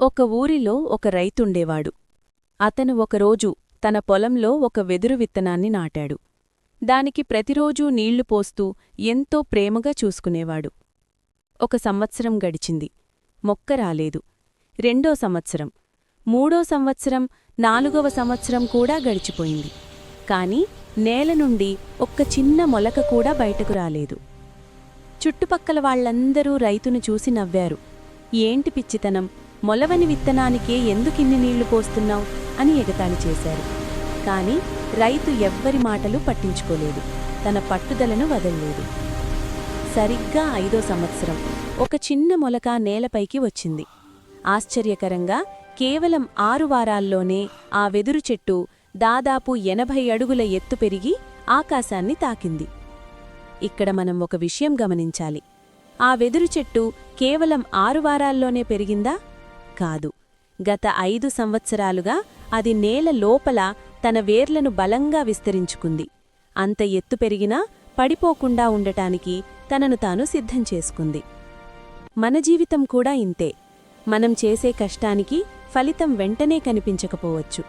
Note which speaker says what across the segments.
Speaker 1: ఒక ఊరిలో ఒక రైతుండేవాడు. అతను ఒకరోజు తన పొలంలో ఒక వెదురు విత్తనాన్ని నాటాడు. దానికి ప్రతిరోజూ నీళ్ళు పోస్తూ ఎంతో ప్రేమగా చూసుకునేవాడు. ఒక సంవత్సరం గడిచింది. మొక్క రాలేదు. రెండో సంవత్సరం మూడో సంవత్సరం నాలుగవ సంవత్సరం కూడా గడిచిపోయింది. కాని నేల నుండి ఒక్క చిన్న మొలక కూడా బయటకు రాలేదు. చుట్టుపక్కల వాళ్ళందరూ రైతును చూసి నవ్వారు. ఏంటి పిచ్చితనం? మొలవని విత్తనానికే ఎందుకిన్ని నీళ్ళు పోస్తున్నావు? అని ఎగతాళి చేశారు. కానీ రైతు ఎవ్వరి మాటలు పట్టించుకోలేదు. తన పట్టుదలను వదల్లేదు. సరిగ్గా ఐదో సంవత్సరం. ఒక చిన్న మొలక నేలపైకి వచ్చింది. ఆశ్చర్యకరంగా కేవలం ఆరు వారాల్లోనే ఆ వెదురు చెట్టు దాదాపు ఎనభై అడుగుల ఎత్తు పెరిగి ఆకాశాన్ని తాకింది. ఇక్కడ మనం ఒక విషయం గమనించాలి. ఆ వెదురు చెట్టు కేవలం ఆరు వారాల్లోనే పెరిగిందా? కాదు. గత ఐదు సంవత్సరాలుగా అది నేల లోపల తన వేర్లను బలంగా విస్తరించుకుంది. అంత ఎత్తు పెరిగినా పడిపోకుండా ఉండటానికి తనను తాను సిద్ధం చేసుకుంది. మన జీవితం కూడా ఇంతే. మనం చేసే కష్టానికి ఫలితం వెంటనే కనిపించకపోవచ్చు.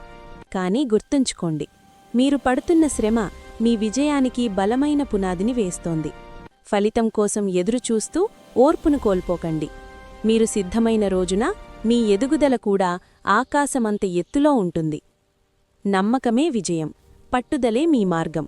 Speaker 1: కానీ గుర్తుంచుకోండి మీరు పడుతున్న శ్రమ మీ విజయానికి బలమైన పునాదిని వేస్తోంది. ఫలితం కోసం ఎదురుచూస్తూ ఓర్పును కోల్పోకండి. మీరు సిద్ధమైన రోజున మీ ఎదుగుదల కూడా ఆకాశమంత ఎత్తులో ఉంటుంది. నమ్మకమే విజయం. పట్టుదలే మీ మార్గం.